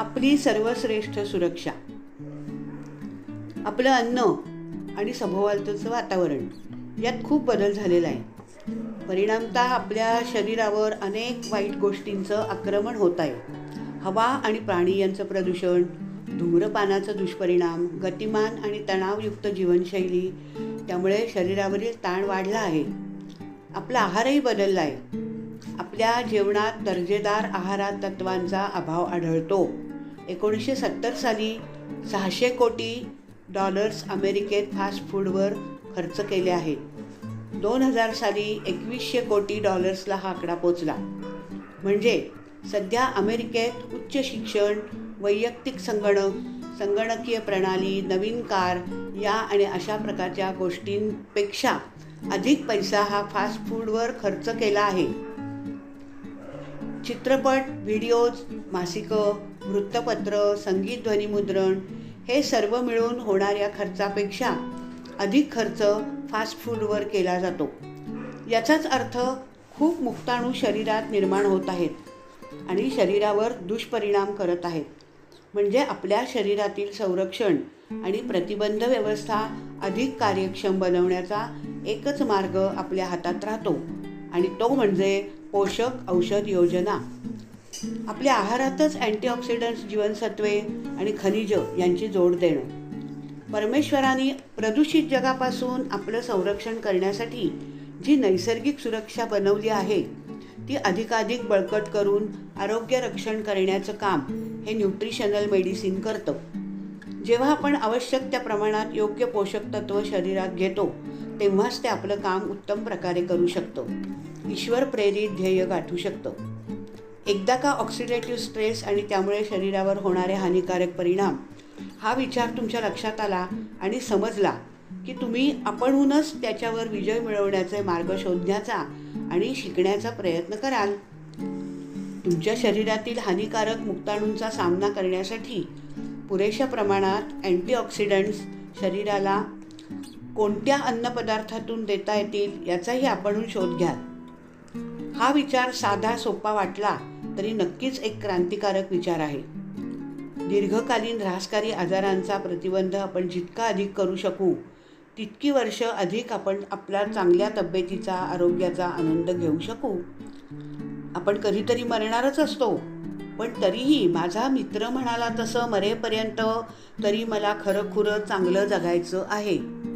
आपली सर्वश्रेष्ठ सुरक्षा. आपलं अन्न आणि सभोवतालचं वातावरण यात खूप बदल झालेला आहे. परिणामतः आपल्या शरीरावर अनेक वाईट गोष्टींचं आक्रमण होत आहे. हवा आणि प्राणी यांचं प्रदूषण धूम्रपानाचं दुष्परिणाम गतिमान आणि तणावयुक्त जीवनशैली त्यामुळे शरीरावरील ताण वाढला आहे. आपला आहारही बदलला आहे. आपल्या जेवणात दर्जेदार आहारात तत्वांचा अभाव आढळतो. एकोणीसशे सत्तर साली सहाशे कोटी डॉलर्स अमेरिकेत फास्ट फूडवर खर्च केले आहेत. दोन हजार साली एकवीसशे कोटी डॉलर्सला हा आकडा पोचला. म्हणजे सध्या अमेरिकेत उच्च शिक्षण वैयक्तिक संगणक संगणकीय प्रणाली नवीन कार या आणि अशा प्रकारच्या गोष्टींपेक्षा अधिक पैसा हा फास्ट फूडवर खर्च केला आहे. चित्रपट व्हिडिओज मासिकं वृत्तपत्र संगीत ध्वनिमुद्रण हे सर्व मिळून होणाऱ्या खर्चापेक्षा अधिक खर्च फास्ट फूडवर केला जातो. याचाच अर्थ खूप मुक्ताणू शरीरात निर्माण होत आहेत आणि शरीरावर दुष्परिणाम करत आहेत. म्हणजे आपल्या शरीरातील संरक्षण आणि प्रतिबंध व्यवस्था अधिक कार्यक्षम बनवण्याचा एकच मार्ग आपल्या हातात राहतो आणि तो म्हणजे पोषक औषध योजना. आपल्या आहारातच अँटीऑक्सिडंट्स जीवनसत्वे आणि खनिज यांची जोड देणं. परमेश्वराने प्रदूषित जगापासून आपलं संरक्षण करण्यासाठी जी नैसर्गिक सुरक्षा बनवली आहे ती अधिकाधिक बळकट करून आरोग्य रक्षण करण्याचं काम हे न्यूट्रिशनल मेडिसिन करतं. जेव्हा आपण आवश्यक त्या प्रमाणात योग्य पोषक तत्व शरीरात घेतो तेव्हाच ते आपलं काम उत्तम प्रकारे करू शकतं. ईश्वर प्रेरित ध्येय गाठू शकतं. एकदा का ऑक्सिडेटिव्ह स्ट्रेस आणि त्यामुळे शरीरावर होणारे हानिकारक परिणाम हा विचार तुमच्या लक्षात आला आणि समजला की तुम्ही आपणहूनच त्याच्यावर विजय मिळवण्याचे मार्ग शोधण्याचा आणि शिकण्याचा प्रयत्न कराल. तुमच्या शरीरातील हानिकारक मुक्ताणूंचा सामना करण्यासाठी पुरेशा प्रमाणात अँटीऑक्सिडंट्स शरीराला कोणत्या अन्नपदार्थातून देता येतील याचाही आपणहून शोध घ्याल. हा विचार साधा सोपा वाटला तरी नक्कीच एक क्रांतिकारक विचार आहे. दीर्घकालीन ऱ्हासकारी आजारांचा प्रतिबंध आपण जितका अधिक करू शकू तितकी वर्ष अधिक आपण आपल्या चांगल्या तब्येतीचा आरोग्याचा आनंद घेऊ शकू. आपण कधीतरी मरणारच असतो पण तरीही माझा मित्र म्हणाला तसं मरेपर्यंत तरी मला खरं खुरं चांगलं जगायचं आहे.